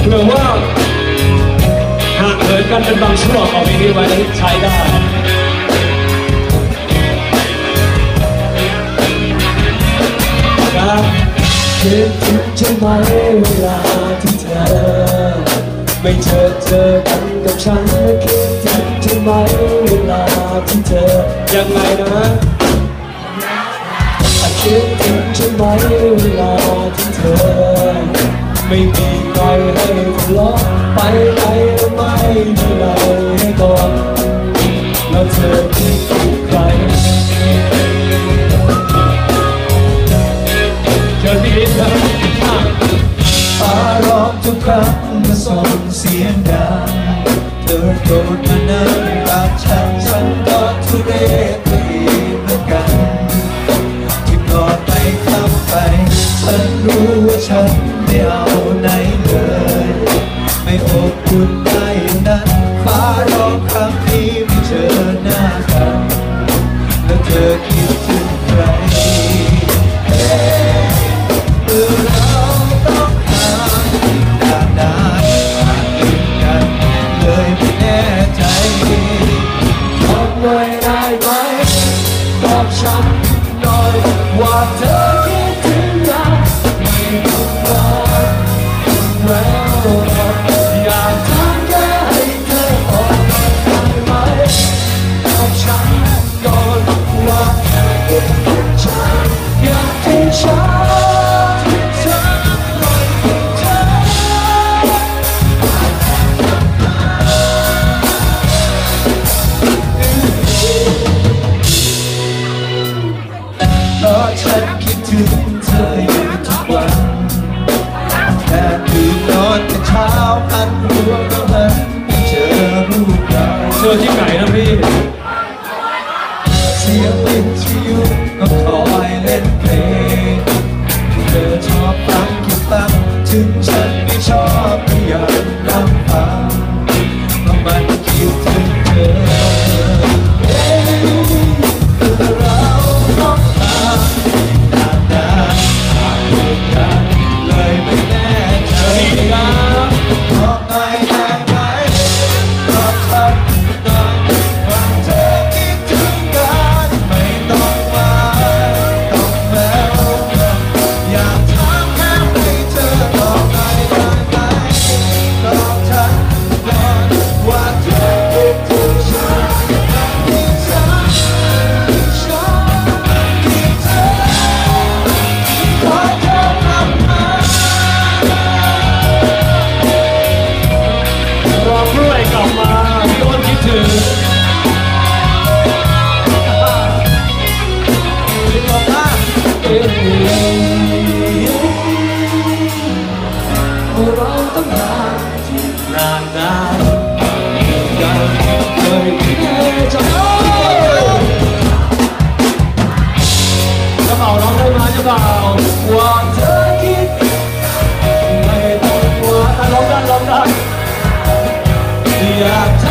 เผื่อว่าหากเหินกันเป็นบางช่วงเอาเพลงนี้ไว้ใช้ได้ครับคิดถึงใช่ไหมเวลาที่เธอ ไม่เจอเจอกันกับฉันคิดถึงใช่ไหมเวลาที่เธอยังไงนะคิด ใช่ไหมเวลาที่เธอ ไม่มีใครให้ทะเลาะไปไหนไม่มีอะไรให้กอดแล้วเธอคิดถึงใครเชิญพี่ลิศครับอะฟ้าร้องทุกครั้งมื่อส่งเสียงดังเธอโดดมานั่ง ฉันไม่เอาไหนเลยไม่อบอุ่นไม่นั้นฟ้าร้องครั้งนี้ไม่เจอหน้ากันแล้วเธอคิดถึงใครเมื่อเราต้องห่างอีกนานนานห่างกันเลยไม่แน่ใจทำไว้ได้ไหมบอกฉันหน่อยว่าเธอ ฉันก่อนว่าเธอคิดถึง เราเจอที่ไหนนะพี่ bao tấm đã gần đời nghe chẳng nhấp vào đó quá ta lóng đan lóng đan thì à?